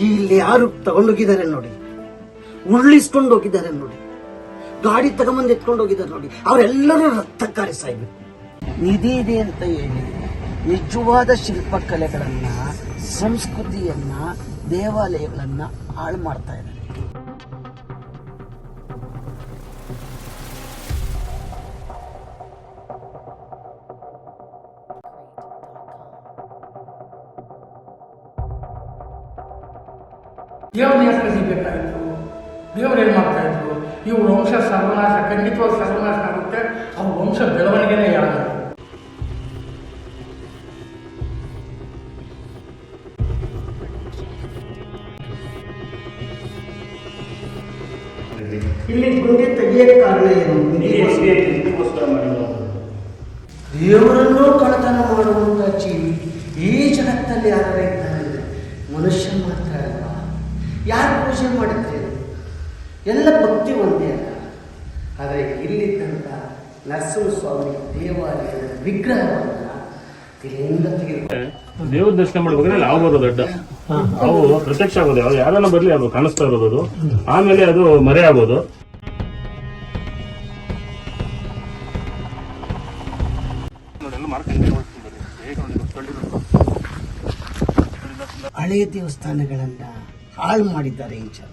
ಇಲ್ಲಿ ಯಾರು ತಗೊಂಡೋಗಿದ್ದಾರೆ ನೋಡಿ. ಉರುಳಿಸ್ಕೊಂಡು ಹೋಗಿದ್ದಾರೆ ನೋಡಿ. ಗಾಡಿ ತಗೊಂಬಂದು ಎತ್ಕೊಂಡು ಹೋಗಿದ್ದಾರೆ ನೋಡಿ. ಅವರೆಲ್ಲರೂ ರಕ್ತಕಾರಿ ಸಾಯ್ಬೇಕು ನಿಧಿ ಇದೆ ಅಂತ ಹೇಳಿ ನಿಜವಾದ ಶಿಲ್ಪಕಲೆಗಳನ್ನ, ಸಂಸ್ಕೃತಿಯನ್ನ, ದೇವಾಲಯಗಳನ್ನ ಹಾಳು ಮಾಡ್ತಾ ಇದ್ದಾರೆ. ದೇವ್ರನ್ನ ಯಾಕೆ ಕದಿಬೇಕಾಯಿತು ದೇವ್ರು ಏನು ಮಾಡ್ತಾ ಇದ್ರು? ಇವ್ರ ವಂಶ ಸರ್ವನಾಶ ಖಂಡಿತವಾಗಿ ಸರ್ವನಾಶ ಆಗುತ್ತೆ. ಅವ್ರ ವಂಶ ಬೆಳವಣಿಗೆನೇ ಯಾರು? ಇಲ್ಲಿ ಗುಂಡಿ ತೆಗಿಯಕ್ಕೆ ಕಾರಣ ಏನು? ದೇವರನ್ನೂ ಕಳತನ ಮಾಡುವಂತ ಜೀವಿ ಈ ಜಗತ್ತಲ್ಲಿ ಯಾರು ಇದ್ದಾರೆ ಮನುಷ್ಯ ಮಾತ್ರ ಅಲ್ವಾ ಪೂಜೆ ಮಾಡಿದ್ರೆ ಎಲ್ಲ ಭಕ್ತಿ ಒಂದೇ ಅಲ್ಲ. ಆದರೆ ಇಲ್ಲಿದ್ದಂಥ ನರಸಿಂಹಸ್ವಾಮಿ ದೇವಾಲಯದ ವಿಗ್ರಹವನ್ನು ಇಲ್ಲಿಂದ ದೇವ್ರ ದರ್ಶನ ಮಾಡ್ಬೇಕಂದ್ರೆ ಅಲ್ಲಿ ಹಾವು ಬರೋದು ಅಡ್ಡ ಅವು ಪ್ರತ್ಯಕ್ಷ ಆಗೋದು ಅದು ಯಾರೆಲ್ಲ ಬರ್ಲಿ ಅದು ಕಾಣಿಸ್ತಾ ಇರೋದು ಆಮೇಲೆ ಅದು ಮರೆ ಆಗೋದು ಹಳೆಯ ದೇವಸ್ಥಾನಗಳನ್ನ ಹಾಳು ಮಾಡಿದ್ದಾರೆ ಈ ಜನ.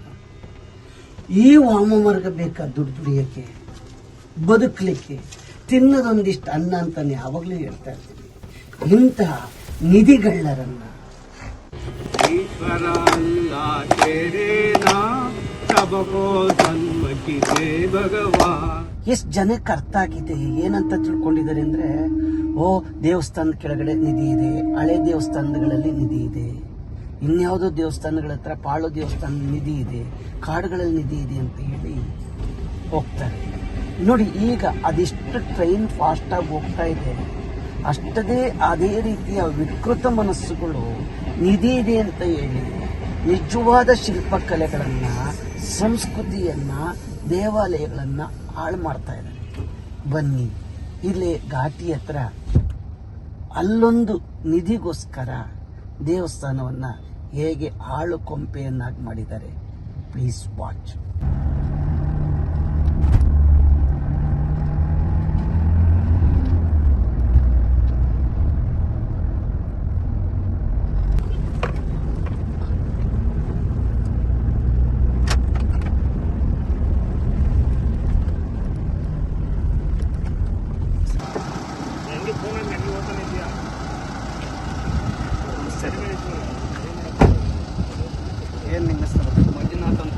ಈ ವಾಮಮಾರ್ಗ ಬೇಕಾ ದುಡ್ಡು ದುಡಿಯೋಕ್ಕೆ ಬದುಕಲಿಕ್ಕೆ ತಿನ್ನೋದೊಂದಿಷ್ಟು ಅನ್ನ ಅಂತಾನೆ ಯಾವಾಗಲೂ ಹೇಳ್ತಾ ಇರ್ತೀನಿ. ಇಂತಹ ನಿಧಿಗಳ್ಳರನ್ನ. ಎಷ್ಟು ಜನಕ್ಕೆ ಅರ್ಥ ಆಗಿದೆ ಏನಂತ ತಿಳ್ಕೊಂಡಿದ್ದಾರೆ ಅಂದ್ರೆ ಓ ದೇವಸ್ಥಾನದ ಕೆಳಗಡೆ ನಿಧಿ ಇದೆ ಹಳೆ ದೇವಸ್ಥಾನಗಳಲ್ಲಿ ನಿಧಿ ಇದೆ. ಇನ್ಯಾವುದೋ ದೇವಸ್ಥಾನಗಳ ಹತ್ರ ಪಾಳು ದೇವಸ್ಥಾನದ ನಿಧಿ ಇದೆ, ಕಾಡುಗಳಲ್ಲಿ ನಿಧಿ ಇದೆ ಅಂತ ಹೇಳಿ ಹೋಗ್ತಾರೆ. ನೋಡಿ, ಈಗ ಅದೆಷ್ಟು ಟ್ರೈನ್ ಫಾಸ್ಟಾಗಿ ಹೋಗ್ತಾ ಇದೆ. ಅಷ್ಟದೇ ಅದೇ ರೀತಿಯ ವಿಕೃತ ಮನಸ್ಸುಗಳು ನಿಧಿ ಇದೆ ಅಂತ ಹೇಳಿ ನಿಜವಾದ ಶಿಲ್ಪಕಲೆಗಳನ್ನು ಸಂಸ್ಕೃತಿಯನ್ನ, ದೇವಾಲಯಗಳನ್ನು ಹಾಳು ಮಾಡ್ತಾ ಇದ್ದಾರೆ. ಬನ್ನಿ, ಇಲ್ಲಿ ಘಾಟಿ ಹತ್ರ ಅಲ್ಲೊಂದು ನಿಧಿಗೋಸ್ಕರ ದೇವಸ್ಥಾನವನ್ನ ಹೇಗೆ ಹಾಳು ಕೊಂಪೆಯನ್ನಾಗಿ ಮಾಡಿದ್ದಾರೆ? ಪ್ಲೀಸ್ ವಾಚ್ ಏನ್ ನಿಮ್ಮ ಹೆಸರು ಮಂಜುನಾಥ್ ಅಂತ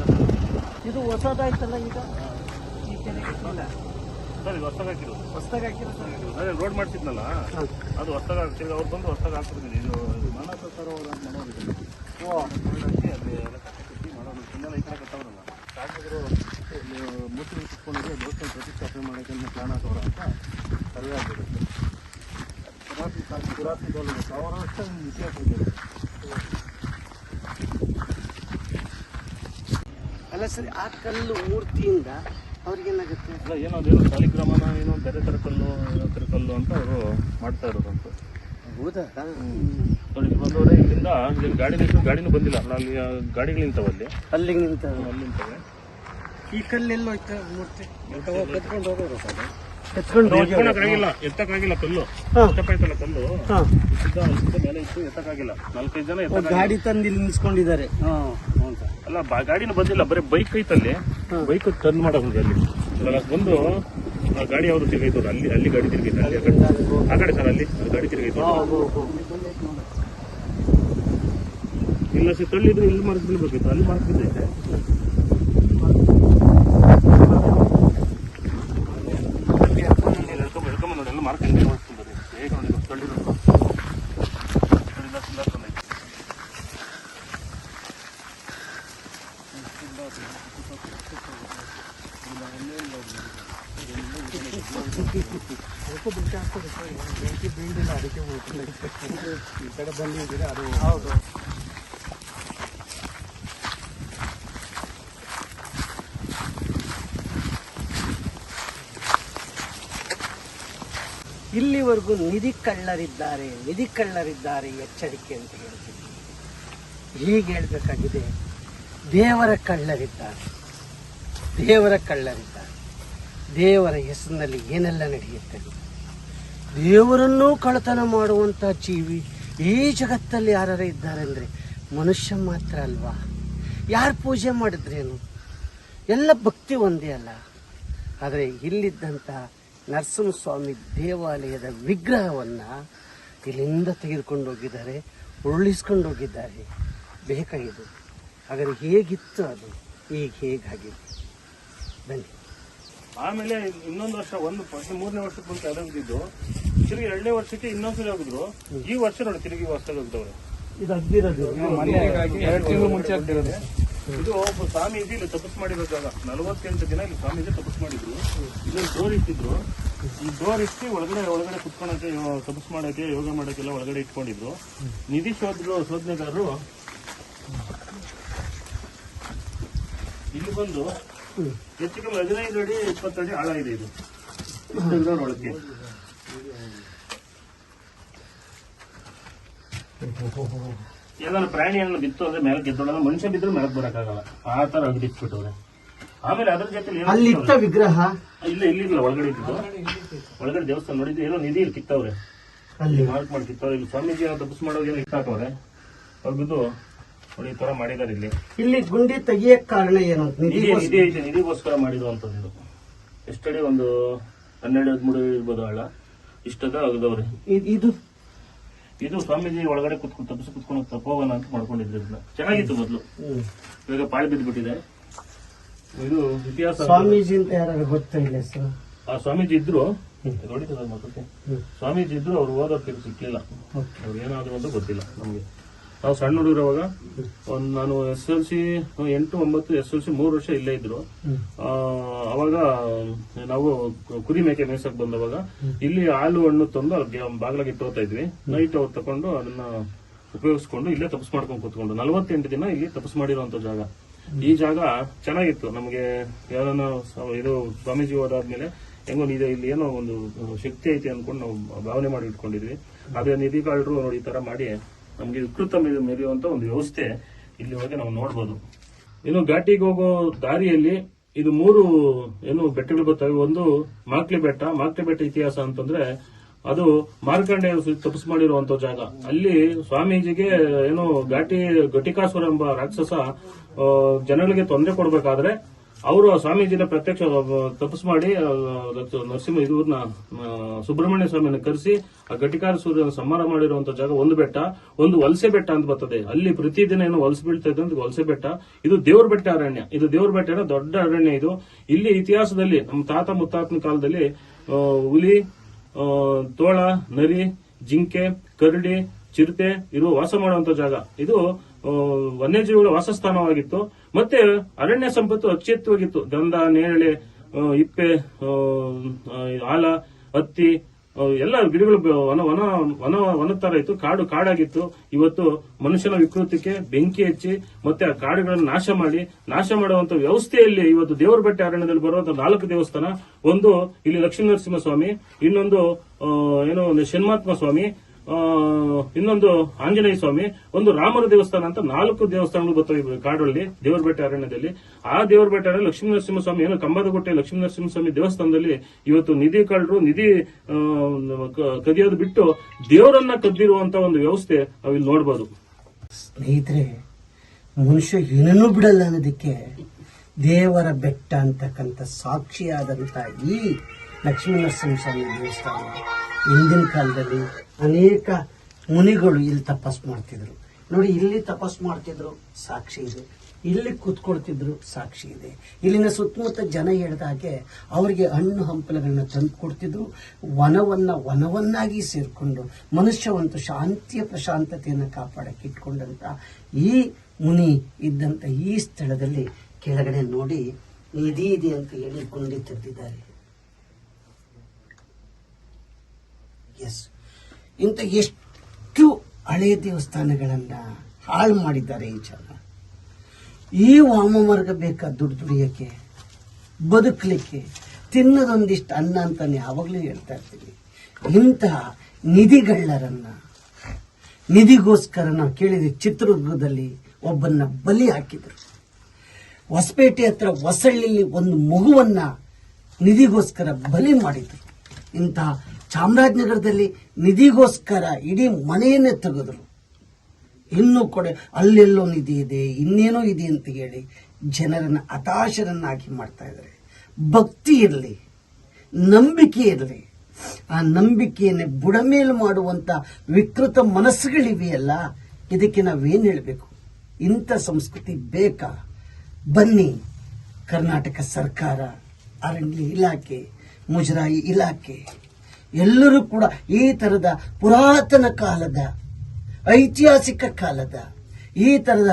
ಇದು ಹೊಸದಾಯ್ತಲ್ಲ ಈಗ? ಈ ಕೆರೆಗೆ ಇಲ್ಲ. ಸರ್ ಇದು ಹೊಸ್ದಾಗಿ ಹಾಕಿರೋದು. ಹೊಸದಾಗಿ ಸರ್. ಅದೇ ರೋಡ್ ಮಾಡ್ತಿದ್ನಲ್ಲ ಅದು ಹೊಸ್ದಾಗಿ ಹಾಕ್ತಿದ್ರು ಅವ್ರು ಬಂದು ಹೊಸ್ದಾಗಿ ಹಾಕ್ತಿದ್ದೀನಿ ಇದು ಮಾನಸ ಸರೋವರ ಅಂತ ಮಾಡೋದಿದೆ ಓ ಹಾಕಿ ಅಲ್ಲಿ ಎಲ್ಲ ಕಟ್ಟಿ ಮಾಡೋದು ಸುಮ್ಮನೆ ಈ ಕಡೆ ಕಟ್ಟವ್ರಲ್ಲ. ಸಾಕಿದ್ರು ಮೂರ್ತಿ ಕುತ್ಕೊಂಡಿದ್ರೆ ದೇವಸ್ಥಾನ ಪ್ರತಿಷ್ಠಾಪನೆ ಮಾಡೋಕ್ಕೆ ಪ್ಲಾನ್ ಹಾಕೋರು ಅಂತ ಪುರಾತನ ಕಾಲ ಪುರಾತನ ಕಾಲದ ಸಾವಿರ ವರ್ಷ ಇತಿಹಾಸ ಇದೆ. ಅಲ್ಲ ಸರಿ ಆ ಕಲ್ಲು ಮೂರ್ತಿಯಿಂದ ಅವ್ರಿಗೇನಾಗುತ್ತೆ ಅಲ್ಲ ಏನೋ ಅದೇನೋ ಸಾಲಿಗ್ರಾಮನ ಏನೋ ಬೇರೆ ಥರ ಕಲ್ಲು ಥರ ಕಲ್ಲು ಅಂತ ಅವರು ಮಾಡ್ತಾ ಇರೋದಂತ ಹೌದಾ? ನೋಡಿ ಬಂದವರೆ ಇಲ್ಲಿಂದ ಇಲ್ಲಿ ಗಾಡಿ ನಿಂತು ಗಾಡಿನೂ ಬಂದಿಲ್ಲ. ಅಲ್ಲ ಅಲ್ಲಿ ಗಾಡಿಗಳು ನಿಂತವಲ್ಲಿ ಅಲ್ಲಿಗೆ ನಿಂತ ಅಲ್ಲಿ ನಿಂತವೆ ಈ ಕಲ್ಲೆಲ್ಲೋ ಹೋಯ್ತು ಮೂರ್ತಿ ಕದ್ಕೊಂಡು ಹೋಗೋರು ಎತ್ಕೊಂಡು ಹೋಗಿ ಎತ್ತಕ್ಕಾಗಿಲ್ಲ ಕಲ್ಲು. ಎತ್ತಕ್ಕಾಯ್ತಲ್ಲ ಕಲ್ಲು. ಇದ್ದ ಇದ್ದ ಮೇಲೆ ಇತ್ತು ಎತ್ತಕ್ಕಾಗಿಲ್ಲ. ನಾಲ್ಕೈದು ಜನ ಎತ್ತ ಗಾಡಿ ತಂದು ಇಲ್ಲಿ ನಿಲ್ಸ್ಕೊಂಡಿದ್ದಾರೆ. ಅಲ್ಲ ಗಾಡಿನ ಬಂದಿಲ್ಲ ಬರೀ ಬೈಕ್ ಐತಲ್ಲಿ. ಬೈಕ್ ಟರ್ನ್ ಮಾಡೋದು ಅಲ್ಲಿ ಬಂದು ಆ ಗಾಡಿ ಅವರು ತಿರುಗೈತು ಅಲ್ಲಿ ಅಲ್ಲಿ ಗಾಡಿ ತಿರುಗೈತೆ ಅಲ್ಲಿ ಆ ಕಡೆ. ಸರ್ ಅಲ್ಲಿ ಅಲ್ಲಿ ಗಾಡಿ ತಿರುಗೈತು ಇಲ್ಲ ಸರ್ ತಳ್ಳಿದ್ರೆ ಇಲ್ಲಿ ಮಾರ್ಕ್ ಬೀಳ್ಬೇಕಿತ್ತು ಅಲ್ಲಿ ಮಾರ್ಕ್ ಬಿದ್ದೈತೆ ಅಲ್ಲಿ ಎಳ್ಕೊಂಬ ಎಳ್ಕೊಂಬ ನೋಡಿ ಎಲ್ಲ ಮಾರ್ಕ್ ಹಂಗೆ ನೋಡ್ಕೊಂಡು ಹೇಗೆ ನೋಡಿ ತಳ್ಳಿರೋದು ಇಲ್ಲ ಇಲ್ಲ ತಂದೈತೆ ಇಲ್ಲಿವರೆಗೂ ನಿಧಿ ಕಳ್ಳರಿದ್ದಾರೆ ನಿಧಿ ಕಳ್ಳರಿದ್ದಾರೆ ಎಚ್ಚರಿಕೆ ಅಂತ ಹೇಳ್ತೀವಿ. ಹೀಗೆ ಹೇಳ್ಬೇಕಾಗಿದೆ, ದೇವರ ಕಳ್ಳರಿದ್ದಾರೆ ದೇವರ ಕಳ್ಳರಿದ್ದಾರೆ. ದೇವರ ಹೆಸರಿನಲ್ಲಿ ಏನೆಲ್ಲ ನಡೆಯುತ್ತೆ ದೇವರನ್ನೂ ಕಳತನ ಮಾಡುವಂಥ ಜೀವಿ ಈ ಜಗತ್ತಲ್ಲಿ ಯಾರು ಇದ್ದಾರೆ ಅಂದರೆ ಮನುಷ್ಯ ಮಾತ್ರ ಅಲ್ವಾ? ಯಾರು ಪೂಜೆ ಮಾಡಿದ್ರೇನು? ಎಲ್ಲ ಭಕ್ತಿ ಒಂದೇ ಅಲ್ಲ. ಆದರೆ ಇಲ್ಲಿದ್ದಂಥ ನರಸಿಂಹಸ್ವಾಮಿ ದೇವಾಲಯದ ವಿಗ್ರಹವನ್ನು ಇಲ್ಲಿಂದ ತೆಗೆದುಕೊಂಡು ಹೋಗಿದ್ದಾರೆ, ಉರುಳಿಸ್ಕೊಂಡು ಹೋಗಿದ್ದಾರೆ. ಬೇಕಾಗಿದೆ. ಹಾಗಾದರೆ ಹೇಗಿತ್ತು ಅದು? ಈಗ ಹೇಗಾಗಿದೆ? ಬನ್ನಿ. ಆಮೇಲೆ ಇನ್ನೊಂದು ವರ್ಷ ಒಂದು ಮೂರನೇ ವರ್ಷಕ್ಕೆ ಬಂದು ಅಡಗಿದ್ದು ತಿರುಗಿ ಎರಡನೇ ವರ್ಷಕ್ಕೆ ಇನ್ನೊಂದ್ಸಲ ಹೋಗಿದ್ರು. ಈ ವರ್ಷ ನೋಡಿ ತಿರುಗಿ ಹೊಸದಲ್ಲಿ ಹೋಗ್ತವ್ರೆ ಇದು ಅದ್ದಿರೋದು ಎರಡು ತಿಂಗಳು ಮುಂಚೆ ಆಗ್ತಿರೋದು. ಇದು ಒಬ್ಬ ಸ್ವಾಮಿ ಇದೆ ಇಲ್ಲಿ ತಪಸ್ ಮಾಡಿರೋ ಜಾಗ ನಲವತ್ತೆಂಟು ದಿನ ಇಲ್ಲಿ ಸ್ವಾಮೀಜಿ ತಪಸ್ ಮಾಡಿದ್ರು. ಇಲ್ಲೊಂದು ಡೋರ್ ಇಟ್ಟಿದ್ರು. ಈ ಡೋರ್ ಇಟ್ಟು ಒಳಗಡೆ ಒಳಗಡೆ ಕುತ್ಕೊಳಕ್ಕೆ ತಪಸ್ ಮಾಡೋಕೆ ಯೋಗ ಮಾಡೋಕ್ಕೆಲ್ಲ ಒಳಗಡೆ ಇಟ್ಕೊಂಡಿದ್ರು. ನಿಧಿ ಶೋಧರು ಶೋಧನೆಗಾರರು. ಇಲ್ಲಿ ಬಂದು ಹೆಚ್ಚು ಕಮ್ಮಿ ಹದಿನೈದು ಅಡಿ ಇಪ್ಪತ್ತು ಅಡಿ ಆಳ ಇದೆ ಇದು. ಒಳಕ್ಕೆ. ಏನಾದ್ರು ಪ್ರಾಣಿ ಏನಾದ್ರು ಬಿತ್ತು ಅಂದ್ರೆ ಮೇಲೆ ಗೆದ್ದೊಳಲ್ಲ ಮನುಷ್ಯ ಬಿದ್ದರೂ ಮೇಲಕ್ಕೆ ಬರೋಕ್ಕಾಗಲ್ಲ. ಆ ತರ ಅಗದಿಟ್ಬಿಟ್ಟವ್ರೆ ಆಮೇಲೆ ಅದ್ರ ಜೊತೆ ಅಲ್ಲಿ ಇತ್ತ ವಿಗ್ರಹ? ಇಲ್ಲ ಇಲ್ಲಿಲ್ಲ ಒಳಗಡೆ ಇದ್ದಿದ್ದು ಒಳಗಡೆ ದೇವಸ್ಥಾನ ನೋಡಿದ್ರೆ ಏನೋ ನಿಧಿ ಇಲ್ಲಿ ಕಿತ್ತವ್ರೆ. ಅಲ್ಲಿ. ಮಾರ್ಕ್ ಮಾಡಿ ಕಿತ್ತವ್ರೆ. ಇಲ್ಲಿ ಸ್ವಾಮೀಜಿ ತಪ್ಪಿಸ್ ಮಾಡೋದು ಏನೋ ಇಟ್ಟಾಕವ್ರೆ. ಅಗ್ದು ನೋಡಿ ಈ ತರ ಮಾಡಿದಾರೆ ಇಲ್ಲಿ. ಇಲ್ಲಿ ಗುಂಡಿ ತೆಗಿಯಕ್ ಕಾರಣ ಏನು? ನಿಧಿ ನಿಧಿ ನಿಧಿ ಐತೆ ನಿಧಿಗೋಸ್ಕರ ಮಾಡಿರುವಂತದ್ದು ಇದು. ಎಷ್ಟಡಿ ಒಂದು ಹನ್ನೆರಡು ಹದಿಮೂರು ಇರ್ಬೋದು ಆಳ. ಇಷ್ಟದ ಆಗದವ್ರಿ. ಇದು ಇದು? ಸ್ವಾಮೀಜಿ ಒಳಗಡೆ ಕುತ್ಕೊಂಡು ತಪ್ಪಿಸಿ ಕುತ್ಕೊಂಡು ತಪ್ಪೋಗೋಣ ಅಂತ ಮಾಡ್ಕೊಂಡಿದ್ರು ಇದನ್ನ. ಚೆನ್ನಾಗಿತ್ತು ಮೊದಲು. ಇವಾಗ ಪಾಳಿ ಬಿದ್ದುಬಿಟ್ಟಿದೆ. ಇದು ಇತಿಹಾಸ ಸ್ವಾಮೀಜಿ ಅಂತ ಯಾರು ಗೊತ್ತಿಲ್ಲ ಆ ಸ್ವಾಮೀಜಿ ಇದ್ರು. ನೋಡಿದ್ರೆ. ಸ್ವಾಮೀಜಿ ಇದ್ರು ಅವ್ರು ಓದೋಕೆ ಸಿಕ್ಕಿಲ್ಲ ಅವ್ರು ಏನಾದ್ರು ಅಂತ ಗೊತ್ತಿಲ್ಲ ನಮ್ಗೆ. ನಾವು ಸಣ್ಣ ಹುಡುಗರವಾಗ ಒಂದ್ ನಾನು ಎಸ್ ಎಲ್ ಸಿ ಎಂಟು ಒಂಬತ್ತು ಎಸ್ ಎಲ್ ಸಿ ಮೂರು ವರ್ಷ ಇಲ್ಲೇ ಇದ್ರು. ಆ, ಅವಾಗ ನಾವು ಕುರಿ ಮೇಕೆ ಮೇಯ್ಸಕ್ ಬಂದವಾಗ ಇಲ್ಲಿ ಹಾಲು ಹಣ್ಣು ತಂದು ಬಾಗ್ಲಾಗಿ ತೋತಾ ಇದ್ವಿ. ನೈಟ್ ಅವ್ರು ತಕೊಂಡು ಅದನ್ನ ಉಪಯೋಗಿಸ್ಕೊಂಡು ಇಲ್ಲೇ ತಪಸ್ ಮಾಡ್ಕೊಂಡು ಕೂತ್ಕೊಂಡು ನಲವತ್ತೆಂಟು ದಿನ ಇಲ್ಲಿ ತಪಸ್ ಮಾಡಿರುವಂತ ಜಾಗ. ಈ ಜಾಗ ಚೆನ್ನಾಗಿತ್ತು. ನಮಗೆ ಯಾರನ್ನ ಇದು ಸ್ವಾಮೀಜಿ ಹೋದಾದ್ಮೇಲೆ ಹೆಂಗೋ ಇದೆ ಇಲ್ಲಿ ಏನೋ ಒಂದು ಶಕ್ತಿ ಐತಿ ಅನ್ಕೊಂಡು ನಾವು ಭಾವನೆ ಮಾಡಿ ಇಟ್ಕೊಂಡಿದ್ವಿ. ಅದೇ ನಿಧಿಗಾರರು ನೋಡಿ ಈ ತರ ಮಾಡಿ ನಮ್ಗೆ ವಿಕೃತ ಮೆರೆ- ಮೆರೆಯುವಂತ ಒಂದು ವ್ಯವಸ್ಥೆ ಇಲ್ಲಿ ಹೋಗಿ ನಾವು ನೋಡ್ಬೋದು. ಇನ್ನು ಘಾಟಿಗೆ ಹೋಗೋ ದಾರಿಯಲ್ಲಿ ಇದು ಮೂರು, ಏನು ಬೆಟ್ಟಗಳು ಬರ್ತವೆ. ಒಂದು ಮಾಕ್ಲಿ ಬೆಟ್ಟ ಮಾಕ್ಲಿ ಬೆಟ್ಟ ಇತಿಹಾಸ ಅಂತಂದ್ರೆ ಅದು ಮಾರ್ಕಂಡೆ ತಪಸ್ ಮಾಡಿರುವಂತ ಜಾಗ. ಅಲ್ಲಿ ಸ್ವಾಮೀಜಿಗೆ, ಏನು ಘಾಟಿ ಘಟಿಕಾಸುರ ಎಂಬ ರಾಕ್ಷಸ ಜನಗಳಿಗೆ ತೊಂದರೆ ಕೊಡಬೇಕಾದ್ರೆ ಅವರು ಸ್ವಾಮೀಜಿನ ಪ್ರತ್ಯಕ್ಷ ತಪಸ್ ಮಾಡಿ ನರಸಿಂಹ ಇದೂರ್ನ ಸುಬ್ರಹ್ಮಣ್ಯ ಸ್ವಾಮಿನ ಕರೆಸಿ, ಆ ಘಟಿಕಾರ ಸೂರ್ಯನ ಸಂಹಾರ ಮಾಡಿರುವಂತಹ ಜಾಗ ಒಂದು ಬೆಟ್ಟ, ಒಂದು ವಲಸೆ ಬೆಟ್ಟ ಅಂತ ಬರ್ತದೆ. ಅಲ್ಲಿ ಪ್ರತಿದಿನ ಏನು ವಲಸೆ ಬೀಳ್ತಾ ಇದೆ ಅಂತ ವಲಸೆ ಬೆಟ್ಟ. ಇದು ದೇವ್ರ ಬೆಟ್ಟ ಅರಣ್ಯ. ಇದು ದೇವ್ರ ಬೆಟ್ಟ ದೊಡ್ಡ ಅರಣ್ಯ ಇದು. ಇಲ್ಲಿ ಇತಿಹಾಸದಲ್ಲಿ, ನಮ್ಮ ತಾತ ಮುತ್ತಾತನ ಕಾಲದಲ್ಲಿ ಹುಲಿ ತೋಳ, ನರಿ, ಜಿಂಕೆ, ಕರಡಿ, ಚಿರತೆ ಇರುವ ವಾಸ ಮಾಡುವಂತ ಜಾಗ. ಇದು ವನ್ಯಜೀವಿಗಳ ವಾಸಸ್ಥಾನವಾಗಿತ್ತು. ಮತ್ತೆ ಅರಣ್ಯ ಸಂಪತ್ತು ಅತ್ಯತ್ವವಾಗಿತ್ತು ಗಂಧ, ನೇರಳೆ ಇಪ್ಪೆ ಆಲ, ಹತ್ತಿ ಎಲ್ಲ ಗಿಡಗಳು ವನ ವನ ವನ ವನ ತರ ಇತ್ತು. ಕಾಡು ಕಾಡಾಗಿತ್ತು. ಇವತ್ತು ಮನುಷ್ಯನ ವಿಕೃತಿಗೆ ಬೆಂಕಿ ಹಚ್ಚಿ ಮತ್ತೆ ಆ ಕಾಡುಗಳನ್ನು ನಾಶ ಮಾಡಿ, ನಾಶ ಮಾಡುವಂತ ವ್ಯವಸ್ಥೆಯಲ್ಲಿ ಇವತ್ತು ದೇವರ ಬೆಟ್ಟ ಅರಣ್ಯದಲ್ಲಿ ಬರುವಂತಹ ನಾಲ್ಕು ದೇವಸ್ಥಾನ. ಒಂದು ಇಲ್ಲಿ ಲಕ್ಷ್ಮೀ ನರಸಿಂಹ ಸ್ವಾಮಿ ಇನ್ನೊಂದು ಏನು ಶನ್ಮಾತ್ಮ ಸ್ವಾಮಿ ಇನ್ನೊಂದು ಆಂಜನೇಯ ಸ್ವಾಮಿ, ಒಂದು ರಾಮರ ದೇವಸ್ಥಾನ ಅಂತ ನಾಲ್ಕು ದೇವಸ್ಥಾನಗಳು ಬರ್ತವೆ ಕಾಡಲ್ಲಿ ದೇವರ ಬೆಟ್ಟ ಅರಣ್ಯದಲ್ಲಿ. ಆ ದೇವರ ಬೆಟ್ಟ ಅರಣ್ಯ ಲಕ್ಷ್ಮೀ ನರಸಿಂಹಸ್ವಾಮಿ, ಏನು ಕಂಬದಗುಟ್ಟೆ ಲಕ್ಷ್ಮೀ ನರಸಿಂಹಸ್ವಾಮಿ ದೇವಸ್ಥಾನದಲ್ಲಿ ಇವತ್ತು ನಿಧಿ ಕಳ್ಳರು, ನಿಧಿ ಕದಿಯೋದು ಬಿಟ್ಟು ದೇವರನ್ನ ಕದ್ದಿರುವಂತ ಒಂದು ವ್ಯವಸ್ಥೆ ನಾವಿಲ್ಲಿ ನೋಡಬಹುದು ಸ್ನೇಹಿತರೆ, ಮನುಷ್ಯ ಏನನ್ನೂ ಬಿಡಲ್ಲ ಅನ್ನೋದಕ್ಕೆ ದೇವರ ಬೆಟ್ಟ ಅಂತಕ್ಕಂಥ ಸಾಕ್ಷಿಯಾದಂಥ ಈ ಲಕ್ಷ್ಮೀ ನರಸಿಂಹಸ್ವಾಮಿ ದೇವಸ್ಥಾನ. ಹಿಂದಿನ ಕಾಲದಲ್ಲಿ ಅನೇಕ ಮುನಿಗಳು ಇಲ್ಲಿ ತಪಸ್ ಮಾಡ್ತಿದ್ರು. ನೋಡಿ, ಇಲ್ಲಿ ತಪಸ್ ಮಾಡ್ತಿದ್ರು, ಸಾಕ್ಷಿ ಇದೆ. ಇಲ್ಲಿ ಕೂತ್ಕೊಳ್ತಿದ್ರು, ಸಾಕ್ಷಿ ಇದೆ. ಇಲ್ಲಿನ ಸುತ್ತಮುತ್ತ ಜನ ಹೇಳಿದ ಹಾಗೆ ಅವರಿಗೆ ಹಣ್ಣು ಹಂಪಲುಗಳನ್ನ ತಂದು ಕೊಡ್ತಿದ್ರು. ವನವನ್ನ ವನವನ್ನಾಗಿ ಸೇರಿಕೊಂಡು ಮನುಷ್ಯವಂತೂ ಶಾಂತಿಯ ಪ್ರಶಾಂತತೆಯನ್ನು ಕಾಪಾಡಕ್ಕೆ ಇಟ್ಕೊಂಡಂತ ಈ ಮುನಿ ಇದ್ದಂತ ಈ ಸ್ಥಳದಲ್ಲಿ ಕೆಳಗಡೆ ನೋಡಿ, ನಿಧಿ ಇದೆ ಅಂತ ಹೇಳಿ ಗುಂಡಿ ತೆಗೆದಿದ್ದಾರೆ. ಎಸ್ ಇಂಥ ಎಷ್ಟು ಹಳೆಯ ದೇವಸ್ಥಾನಗಳನ್ನ ಹಾಳು ಮಾಡಿದ್ದಾರೆ ಈ ಜನ. ಈ ವಾಮಮಾರ್ಗ ಬೇಕಾ ದುಡ್ಡು ದುಡಿಯೋಕ್ಕೆ, ಬದುಕಲಿಕ್ಕೆ, ತಿನ್ನೋದೊಂದಿಷ್ಟು ಅನ್ನ ಅಂತ ಯಾವಾಗಲೂ ಹೇಳ್ತಾ ಇರ್ತೀನಿ. ಇಂತಹ ನಿಧಿಗಳ್ಳರನ್ನ, ನಿಧಿಗೋಸ್ಕರ ನಾವು ಕೇಳಿದ್ವಿ ಚಿತ್ರದುರ್ಗದಲ್ಲಿ ಒಬ್ಬನ್ನ ಬಲಿ ಹಾಕಿದ್ರು. ಹೊಸಪೇಟೆ ಹತ್ರ ಹೊಸಳ್ಳಿಲಿ ಒಂದು ಮಗುವನ್ನ ನಿಧಿಗೋಸ್ಕರ ಬಲಿ ಮಾಡಿದ್ರು. ಇಂತಹ ಚಾಮರಾಜನಗರದಲ್ಲಿ ನಿಧಿಗೋಸ್ಕರ ಇಡೀ ಮನೆಯನ್ನೇ ತೆಗೆದ್ರು. ಇನ್ನೂ ಕೂಡ ಅಲ್ಲೆಲ್ಲೋ ನಿಧಿ ಇದೆ, ಇನ್ನೇನೋ ಇದೆ ಅಂತ ಹೇಳಿ ಜನರನ್ನು ಹತಾಶರನ್ನಾಗಿ ಮಾಡ್ತಾ ಇದ್ದಾರೆ. ಭಕ್ತಿ ಇರಲಿ, ನಂಬಿಕೆ ಇರಲಿ. ಆ ನಂಬಿಕೆಯನ್ನೇ ಬುಡಮೇಲು ಮಾಡುವಂತ ವಿಕೃತ ಮನಸ್ಸುಗಳಿವೆಯಲ್ಲ, ಇದಕ್ಕೆ ನಾವೇನ್ ಹೇಳಬೇಕು? ಇಂಥ ಸಂಸ್ಕೃತಿ ಬೇಕಾ? ಬನ್ನಿ, ಕರ್ನಾಟಕ ಸರ್ಕಾರ, ಅರಣ್ಯ ಇಲಾಖೆ, ಮುಜರಾಯಿ ಇಲಾಖೆ. ಎಲ್ಲರೂ ಕೂಡ ಈ ತರದ ಪುರಾತನ ಕಾಲದ, ಐತಿಹಾಸಿಕ ಕಾಲದ, ಈ ಗುಹೆಗಳನ್ನು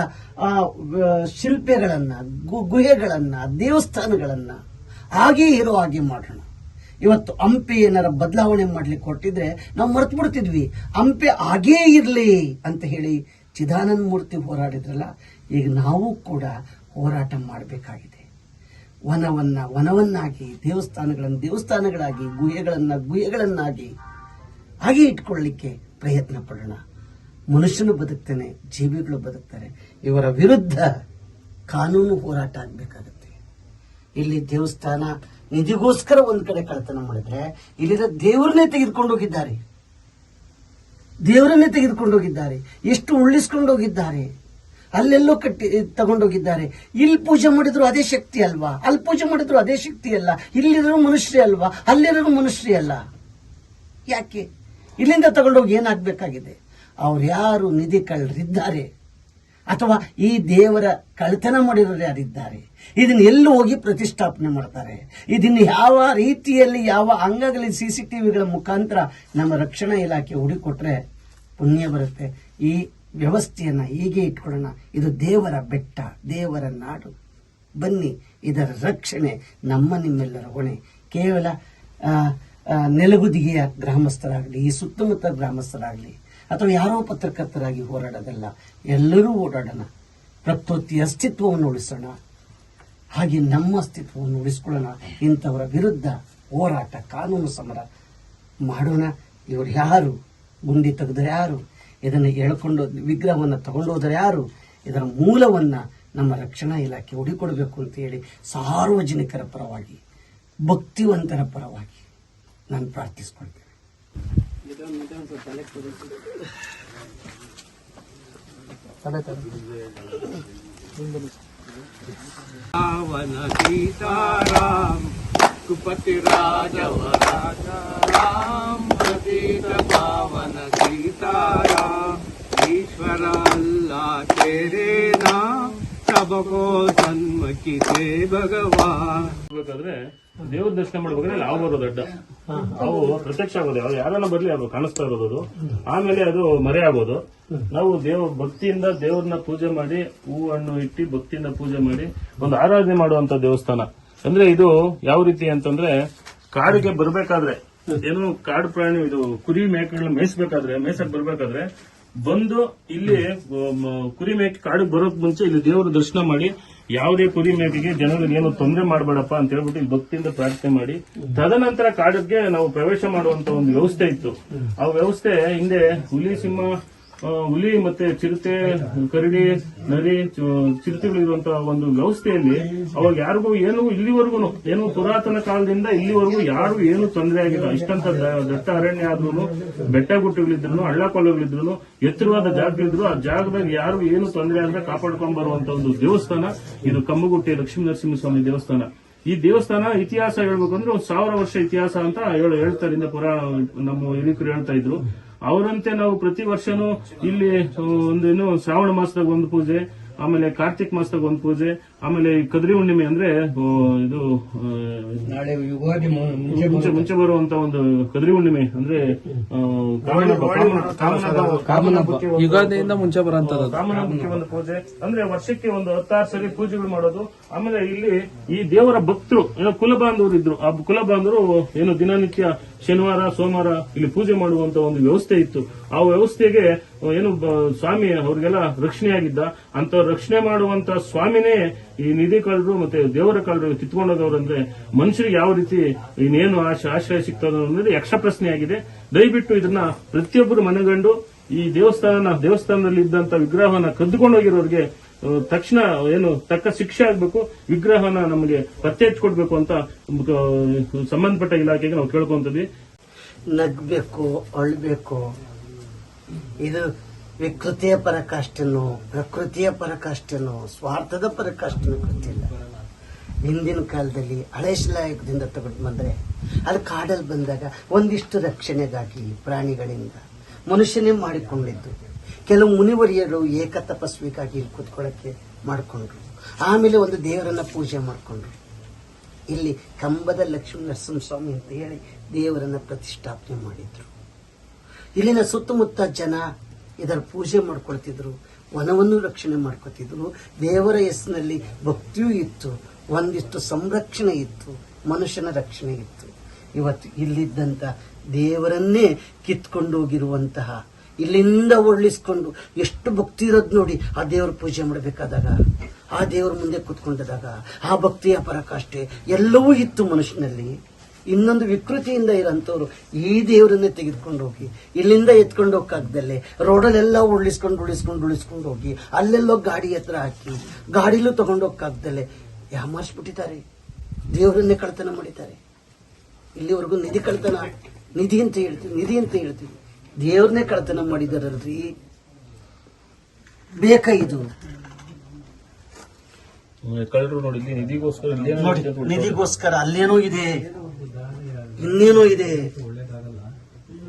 ಶಿಲ್ಪಗಳನ್ನ ಗುಹೆಗಳನ್ನ, ದೇವಸ್ಥಾನಗಳನ್ನ ಹಾಗೇ ಇರೋ ಹಾಗೆ ಮಾಡೋಣ. ಇವತ್ತು ಹಂಪೆ ಏನಾರ ಬದಲಾವಣೆ ಮಾಡ್ಲಿಕ್ಕೆ ಕೊಟ್ಟಿದ್ರೆ ನಾವು ಮರ್ತು ಬಿಡ್ತಿದ್ವಿ. ಹಂಪೆ ಹಾಗೇ ಇರಲಿ ಅಂತ ಹೇಳಿ ಚಿದಾನಂದ ಮೂರ್ತಿ ಹೋರಾಡಿದ್ರಲ್ಲ, ಈಗ ನಾವು ಕೂಡ ಹೋರಾಟ ಮಾಡಬೇಕಾಗಿದೆ. ವನವನ್ನ ವನವನ್ನಾಗಿ, ದೇವಸ್ಥಾನಗಳನ್ನು ದೇವಸ್ಥಾನಗಳಾಗಿ, ಗುಹೆಗಳನ್ನ ಗುಹೆಗಳನ್ನಾಗಿ ಹಾಗೆ ಇಟ್ಕೊಳ್ಳಿಕ್ಕೆ ಪ್ರಯತ್ನ ಪಡೋಣ. ಮನುಷ್ಯನು ಬದುಕ್ತಾನೆ, ಜೀವಿಗಳು ಬದುಕ್ತಾರೆ. ಇವರ ವಿರುದ್ಧ ಕಾನೂನು ಹೋರಾಟ ಆಗ್ಬೇಕಾಗತ್ತೆ. ಇಲ್ಲಿ ದೇವಸ್ಥಾನ ನಿಧಿಗೋಸ್ಕರ ಒಂದ್ ಕಡೆ ಕಳ್ಳತನ ಮಾಡಿದ್ರೆ ಇಲ್ಲಿನ ದೇವರನ್ನೇ ತೆಗೆದುಕೊಂಡು ಹೋಗಿದ್ದಾರೆ. ದೇವರನ್ನೇ ತೆಗೆದುಕೊಂಡು ಹೋಗಿದ್ದಾರೆ. ಎಷ್ಟು ಉಳಿಸ್ಕೊಂಡು ಹೋಗಿದ್ದಾರೆ. ಅಲ್ಲೆಲ್ಲೋ ಕಟ್ಟಿ ತಗೊಂಡೋಗಿದ್ದಾರೆ. ಇಲ್ಲಿ ಪೂಜೆ ಮಾಡಿದ್ರು ಅದೇ ಶಕ್ತಿ ಅಲ್ವಾ? ಅಲ್ಲಿ ಪೂಜೆ ಮಾಡಿದ್ರು ಅದೇ ಶಕ್ತಿ ಅಲ್ಲ. ಇಲ್ಲಿರೋ ಮನುಷ್ಯರೇ ಅಲ್ವಾ? ಅಲ್ಲಿರೋ ಮನುಷ್ಯರೇ ಅಲ್ಲ. ಯಾಕೆ? ಇಲ್ಲಿಂದ ತಗೊಂಡೋಗಿ ಏನಾಗಬೇಕಾಗಿದೆ? ಅವ್ರು ಯಾರು ನಿಧಿ ಕಳ್ಳರಿದ್ದಾರೆ ಅಥವಾ ಈ ದೇವರ ಕಳ್ತನ ಮಾಡಿರೋರು ಯಾರಿದ್ದಾರೆ? ಇದನ್ನ ಎಲ್ಲಿ ಹೋಗಿ ಪ್ರತಿಷ್ಠಾಪನೆ ಮಾಡ್ತಾರೆ. ಇದನ್ನ ಯಾವ ರೀತಿಯಲ್ಲಿ, ಯಾವ ಅಂಗಗಳಲ್ಲಿ ಸಿ ಸಿ ಟಿವಿಗಳ ಮುಖಾಂತರ ನಮ್ಮ ರಕ್ಷಣಾ ಇಲಾಖೆ ಹುಡುಕೊಟ್ರೆ ಪುಣ್ಯ ಬರುತ್ತೆ. ಈ ವ್ಯವಸ್ಥೆಯನ್ನ ಹೀಗೆ ಇಟ್ಕೊಳ್ಳೋಣ. ಇದು ದೇವರ ಬೆಟ್ಟ, ದೇವರ ನಾಡು. ಬನ್ನಿ, ಇದರ ರಕ್ಷಣೆ, ನಮ್ಮ ನಿಮ್ಮೆಲ್ಲರ ಹೊಣೆ. ಕೇವಲ ನೆಲಗುದಿಗೆಯ ಗ್ರಾಮಸ್ಥರಾಗಲಿ, ಈ ಸುತ್ತಮುತ್ತ ಗ್ರಾಮಸ್ಥರಾಗಲಿ, ಅಥವಾ ಯಾರೋ ಪತ್ರಕರ್ತರಾಗಿ ಹೋರಾಡೋದಲ್ಲ, ಎಲ್ಲರೂ ಓಡಾಡೋಣ. ಪ್ರಕೃತಿ ಅಸ್ತಿತ್ವವನ್ನು ಉಳಿಸೋಣ. ಹಾಗೆ ನಮ್ಮ ಅಸ್ತಿತ್ವವನ್ನು ಉಳಿಸ್ಕೊಳ್ಳೋಣ. ಇಂಥವರ ವಿರುದ್ಧ ಹೋರಾಟ, ಕಾನೂನು ಸಮರ ಮಾಡೋಣ. ಇವರು ಯಾರು? ಗುಂಡಿ ತೆಗೆದ್ರೆ ಯಾರು? ಇದನ್ನು ಎಳ್ಕೊಂಡು ವಿಗ್ರಹವನ್ನು ತಗೊಂಡೋದ್ರೆ ಯಾರು ಇದರ ಮೂಲವನ್ನ ನಮ್ಮ ರಕ್ಷಣಾ ಇಲಾಖೆ ಹುಡಿಕೊಡ್ಬೇಕು ಅಂತ ಹೇಳಿ ಸಾರ್ವಜನಿಕರ ಪರವಾಗಿ ಭಕ್ತಿವಂತರ ಪರವಾಗಿ ನಾನು ಪ್ರಾರ್ಥಿಸ್ಕೊಳ್ತೇನೆ पावन सीताराम कुपति राजव राजा राम पतित पावन सीताराम ईश्वर अल्लाह तेरे नाम सबको सन्मति दे भगवान ಬೇಕಾದ್ರೆ ದೇವ್ರ ದರ್ಶನ ಮಾಡ್ಬೇಕಾದ್ರೆ ನಾವು ಬರೋದು ಅಡ್ಡ ಅವು ಪ್ರತ್ಯಕ್ಷ ಆಗೋದು ಅವ್ರು ಯಾರನ್ನ ಬರ್ಲಿ ಅದು ಕಾಣಿಸ್ತಾ ಇರೋದು ಅದು ಆಮೇಲೆ ಅದು ಮರೆ ಆಗೋದು ನಾವು ದೇವ ಭಕ್ತಿಯಿಂದ ದೇವ್ರನ್ನ ಪೂಜೆ ಮಾಡಿ ಹೂ ಹಣ್ಣು ಇಟ್ಟು ಭಕ್ತಿಯಿಂದ ಪೂಜೆ ಮಾಡಿ ಒಂದು ಆರಾಧನೆ ಮಾಡುವಂತ ದೇವಸ್ಥಾನ ಅಂದ್ರೆ ಇದು ಯಾವ ರೀತಿ ಅಂತಂದ್ರೆ ಕಾಡಿಗೆ ಬರಬೇಕಾದ್ರೆ, ಏನು ಕಾಡು ಪ್ರಾಣಿ, ಇದು ಕುರಿ ಮೇಕೆಗಳನ್ನ ಮೇಯಿಸ್ಬೇಕಾದ್ರೆ, ಮೇಯ್ಸಕ್ ಬರ್ಬೇಕಾದ್ರೆ, ಬಂದು ಇಲ್ಲಿ ಕುರಿ ಮೇಕೆ ಕಾಡಿಗೆ ಬರೋಕ್ ಮುಂಚೆ ಇಲ್ಲಿ ದೇವರ ದರ್ಶನ ಮಾಡಿ, ಯಾವುದೇ ಕುರಿ ಮೇಕೆಗೆ ಜನರಿಗೆ ಏನು ತೊಂದರೆ ಮಾಡಬೇಡಪ್ಪ ಅಂತ ಹೇಳ್ಬಿಟ್ಟು ಇಲ್ಲಿ ಭಕ್ತಿಯಿಂದ ಪ್ರಾರ್ಥನೆ ಮಾಡಿ, ತದನಂತರ ಕಾಡಿಗೆ ನಾವು ಪ್ರವೇಶ ಮಾಡುವಂತ ಒಂದು ವ್ಯವಸ್ಥೆ ಇತ್ತು. ಆ ವ್ಯವಸ್ಥೆ ಹಿಂದೆ ಹುಲಿ, ಸಿಂಹ ಹುಲಿ ಮತ್ತೆ ಚಿರತೆ, ಕರಡಿ, ನರಿ ಚಿರತೆಗಳಿರುವಂತಹ ಒಂದು ವ್ಯವಸ್ಥೆಯಲ್ಲಿ ಅವಾಗ ಯಾರಿಗೂ ಏನು ಇಲ್ಲಿವರೆಗೂ ಏನು ಪುರಾತನ ಕಾಲದಿಂದ ಇಲ್ಲಿವರೆಗೂ ಯಾರು ಏನು ತೊಂದರೆ ಆಗಿಲ್ಲ. ಇಷ್ಟಂತ ದಟ್ಟ ಅರಣ್ಯ ಆದ್ರೂ ಬೆಟ್ಟ ಗುಟ್ಟಗಳಿದ್ರು ಹಳ್ಳ ಕೊಳ್ಳಗಳಿದ್ರು ಎತ್ತರವಾದ ಜಾಗಗಳಿದ್ರು ಆ ಜಾಗದಾಗ ಯಾರು ಏನು ತೊಂದರೆ ಆದ್ರೆ ಕಾಪಾಡ್ಕೊಂಡ್ ಬರುವಂತ ಒಂದು ದೇವಸ್ಥಾನ. ಇದು ಕಮ್ಮಗುಟ್ಟೆ ಲಕ್ಷ್ಮೀ ನರಸಿಂಹಸ್ವಾಮಿ ದೇವಸ್ಥಾನ. ಈ ದೇವಸ್ಥಾನ ಇತಿಹಾಸ ಹೇಳ್ಬೇಕಂದ್ರೆ ಒಂದು ಸಾವಿರ ವರ್ಷ ಇತಿಹಾಸ ಅಂತ ಹೇಳೋ, ಹೇಳ್ತಾರೆ. ಇಂದ ಪುರಾಣ ನಮ್ಮ ಹಿರಿಕರು ಹೇಳ್ತಾ ಇದ್ರು. ಅವರಂತೆ ನಾವು ಪ್ರತಿ ವರ್ಷನೂ ಇಲ್ಲಿ ಒಂದೇನು ಶ್ರಾವಣ ಮಾಸದಾಗ ಒಂದು ಪೂಜೆ, ಆಮೇಲೆ ಕಾರ್ತಿಕ್ ಮಾಸದಾಗ ಒಂದು ಪೂಜೆ ಆಮೇಲೆ ಈ ಕದ್ರಿ ಹುಣ್ಣಿಮೆ ಅಂದ್ರೆ ಆ, ಇದು ಆ, ನಾಳೆ ಯುಗಾದಿ ಮುಂಚೆ ಮುಂಚೆ ಬರುವಂತ ಒಂದು ಕದ್ರಿ ಹುಣ್ಣಿಮೆ ಅಂದ್ರೆ ಆ, ಕಾಮನ ಹಬ್ಬ, ಕಾಮನ- ಕಾಮನ ಹಬ್ಬ- ಕಾಮನ ಹಬ್ಬಕ್ಕೆ ಒಂದು- ಯುಗಾದಿಯಿಂದ ಮುಂಚೆ ಬರೋಂಥದ್ದು ಕಾಮನ ಹಬ್ಬಕ್ಕೆ ಒಂದು ಪೂಜೆ. ಅಂದ್ರೆ ವರ್ಷಕ್ಕೆ ಒಂದು ಹತ್ತಾರು ಸರಿ ಪೂಜೆಗಳು ಮಾಡೋದು. ಆಮೇಲೆ ಇಲ್ಲಿ ಈ ದೇವರ ಭಕ್ತರು ಏನೋ ಕುಲಬಾಂಧವರು ಇದ್ರು. ಆ ಕುಲಬಾಂಧವರು ಏನು ದಿನನಿತ್ಯ ಶನಿವಾರ ಸೋಮವಾರ ಇಲ್ಲಿ ಪೂಜೆ ಮಾಡುವಂತ ಒಂದು ವ್ಯವಸ್ಥೆ ಇತ್ತು. ಆ ವ್ಯವಸ್ಥೆಗೆ ಏನು ಬ- ಸ್ವಾಮಿ ಅವ್ರಿಗೆಲ್ಲ ರಕ್ಷಣೆಯಾಗಿದ್ದ. ಅಂತ ರಕ್ಷಣೆ ಮಾಡುವಂತ ಸ್ವಾಮಿನೇ ಈ ನಿಧಿ ಕಳ್ಳರು ಮತ್ತೆ ದೇವರ ಕಳ್ಳರು ಕಿತ್ಕೊಂಡೋದವ್ರು ಅಂದ್ರೆ ಮನುಷ್ಯರಿಗೆ ಯಾವ ರೀತಿ ಇನ್ನೇನು ಆಶ- ಆಶ್ರಯ ಸಿಗ್ತದೆ ಅನ್ನೋದು ಯಕ್ಷ ಪ್ರಶ್ನೆ ಆಗಿದೆ ದಯವಿಟ್ಟು ಇದನ್ನ ಪ್ರತಿಯೊಬ್ಬರು ಮನಗಂಡು ಈ ದೇವಸ್ಥಾನ, ದೇವಸ್ಥಾನದಲ್ಲಿ ಇದ್ದಂತ ವಿಗ್ರಹವನ್ನ ಕದ್ದುಕೊಂಡೋಗಿರೋರಿಗೆ ತಕ್ಷಣ ಏನು ತಕ್ಕ ಶಿಕ್ಷೆ ಆಗಬೇಕು ವಿಗ್ರಹನ ನಮಗೆ ಪತ್ತೆ ಹಚ್ಕೊಡ್ಬೇಕು ಅಂತ ಸಂಬಂಧಪಟ್ಟ ಇಲಾಖೆಗೆ ನಾವು ಕೇಳ್ಕೊಂತೀವಿ ನಗ್ಬೇಕು, ಅಳ್ಬೇಕು. ಇದು ವಿಕೃತಿಯ ಪರಕಾಷ್ಠನೋ ಪ್ರಕೃತಿಯ ಪರಕಾಷ್ಠನೋ ಸ್ವಾರ್ಥದ ಪರಾಕಾಷ್ಠನೋ ಗೊತ್ತಿಲ್ಲ. ಹಿಂದಿನ ಕಾಲದಲ್ಲಿ ಹಳೆ ಶಿಲಾಯುಗದಿಂದ ತಗೊಂಡು ಬಂದರೆ, ಅಲ್ಲಿ ಕಾಡಲ್ಲಿ ಬಂದಾಗ ಒಂದಿಷ್ಟು ರಕ್ಷಣೆಗಾಗಿ ಪ್ರಾಣಿಗಳಿಂದ ಮನುಷ್ಯನೇ ಮಾಡಿಕೊಂಡಿದ್ದು. ಕೆಲವು ಮುನಿವರಿಯರು ಏಕ ತಪಸ್ವಿಗಾಗಿ ಇಲ್ಲಿ ಕೂತ್ಕೊಳ್ಳೋಕ್ಕೆ ಮಾಡಿಕೊಂಡ್ರು. ಆಮೇಲೆ ಒಂದು ದೇವರನ್ನ ಪೂಜೆ ಮಾಡಿಕೊಂಡ್ರು. ಇಲ್ಲಿ ಕಂಬದ ಲಕ್ಷ್ಮೀ ನರಸಿಂಹಸ್ವಾಮಿ ಅಂತ ಹೇಳಿ ದೇವರನ್ನ ಪ್ರತಿಷ್ಠಾಪನೆ ಮಾಡಿದ್ರು. ಇಲ್ಲಿನ ಸುತ್ತಮುತ್ತ ಜನ ಇದರ ಪೂಜೆ ಮಾಡ್ಕೊಳ್ತಿದ್ರು, ವನವನ್ನು ರಕ್ಷಣೆ ಮಾಡ್ಕೊತಿದ್ರು ದೇವರ ಹೆಸರಿನಲ್ಲಿ ಭಕ್ತಿಯೂ ಇತ್ತು, ಒಂದಿಷ್ಟು ಸಂರಕ್ಷಣೆ ಇತ್ತು, ಮನುಷ್ಯನ ರಕ್ಷಣೆ ಇತ್ತು. ಇವತ್ತು ಇಲ್ಲಿದ್ದಂಥ ದೇವರನ್ನೇ ಕಿತ್ಕೊಂಡು ಹೋಗಿರುವಂತಹ, ಇಲ್ಲಿಂದ ಒಳ್ಳಿಸ್ಕೊಂಡು ಎಷ್ಟು ಭಕ್ತಿ ಇರೋದು ನೋಡಿ, ಆ ದೇವರ ಪೂಜೆ ಮಾಡಬೇಕಾದಾಗ, ಆ ದೇವರ ಮುಂದೆ ಕೂತ್ಕೊಂಡಿದಾಗ ಆ ಭಕ್ತಿಯ ಪರಾಕಾಷ್ಠೆ ಎಲ್ಲವೂ ಇತ್ತು ಮನುಷ್ಯನಲ್ಲಿ. ಇನ್ನೊಂದು ವಿಕೃತಿಯಿಂದ ಇರೋಂಥವ್ರು ಈ ದೇವರನ್ನೇ ತೆಗೆದುಕೊಂಡು ಹೋಗಿ ಇಲ್ಲಿಂದ ಎತ್ಕೊಂಡು ಹೋಗಕ್ಕಾಗ್ದಲ್ಲೇ ರೋಡಲ್ಲೆಲ್ಲ ಉಳಿಸ್ಕೊಂಡು ಉಳಿಸ್ಕೊಂಡು ಉಳಿಸ್ಕೊಂಡು ಹೋಗಿ ಅಲ್ಲೆಲ್ಲೋ ಗಾಡಿ ಹತ್ರ ಹಾಕಿ ಗಾಡಿಲೂ ತಗೊಂಡೋಗಕ್ಕಾಗ್ದಲ್ಲೇ ಯಾಮಾರಿಸ್ಬಿಟ್ಟಿದ್ದಾರೆ. ದೇವರನ್ನೇ ಕಳ್ತನ ಮಾಡಿದ್ದಾರೆ. ಇಲ್ಲಿವರೆಗೂ ನಿಧಿ ಕಳ್ತನ ನಿಧಿ ಅಂತ ಹೇಳ್ತೀವಿ ನಿಧಿ ಅಂತ ಹೇಳ್ತೀವಿ. ದೇವ್ರನ್ನೇ ಕಳ್ತನ ಮಾಡಿದಾರಲ್ರಿ. ಬೇಕಾ ಇದು? ಕಳ್ಳರು ನೋಡಿ ನಿಧಿಗೋಸ್ಕರ ನಿಧಿಗೋಸ್ಕರ ಅಲ್ಲೇನೋ ಇದೆ. ಇನ್ನೇನೋ ಇದೆ